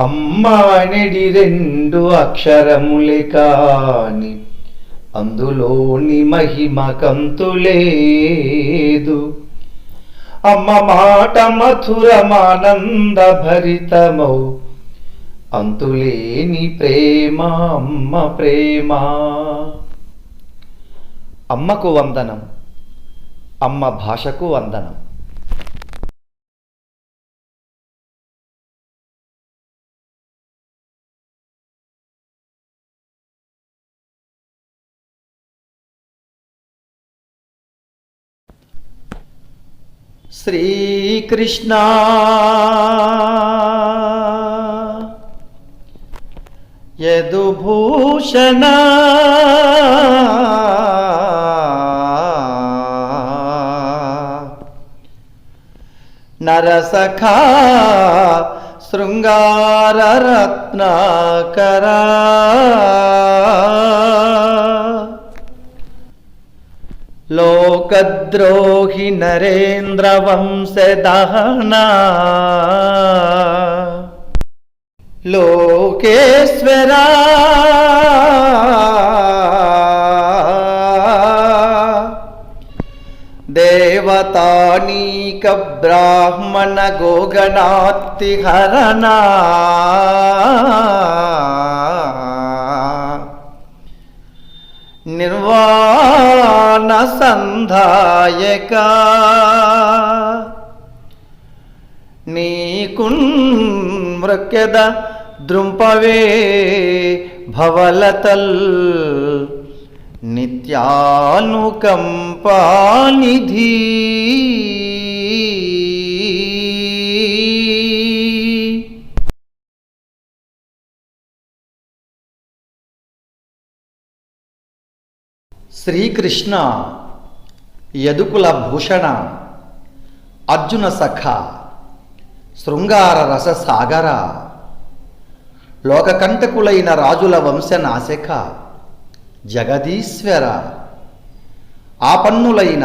అమ్మానిడి రెండు అక్షరములే కాని అందులోని మహిమ కంతులేదు అమ్మ మాట మధురమానంద భరితమౌ అంతులేని ప్రేమ అమ్మ ప్రేమ. అమ్మకు వందనం అమ్మ భాషకు వందనం. శ్రీకృష్ణ. యదుభూషణ. నరసఖా. శృంగారరత్నాకరా. ద్రోహి నరేంద్ర వంశదహనా లోకేశ్వరా. దేవతానీక బ్రాహ్మణ గోగణాత్తి హరణా నిర్వా నీకున్ మృక్యద ద్రుంపవే భవలతల్. నిత్యానుకంపానిధీ శ్రీకృష్ణ యదుకుల భూషణ అర్జున సఖ శృంగార రస సాగర లోకకంటకులైన రాజుల వంశనాశక జగదీశ్వర ఆపన్నులైన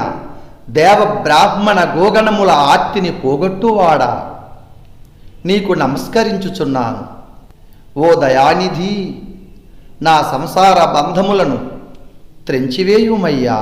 దేవ బ్రాహ్మణ గోగణముల ఆర్తిని పోగొట్టువాడ నీకు నమస్కరించుచున్నాను. ఓ దయానిధి నా సంసార బంధములను త్రెంచివేయుమయ్యా.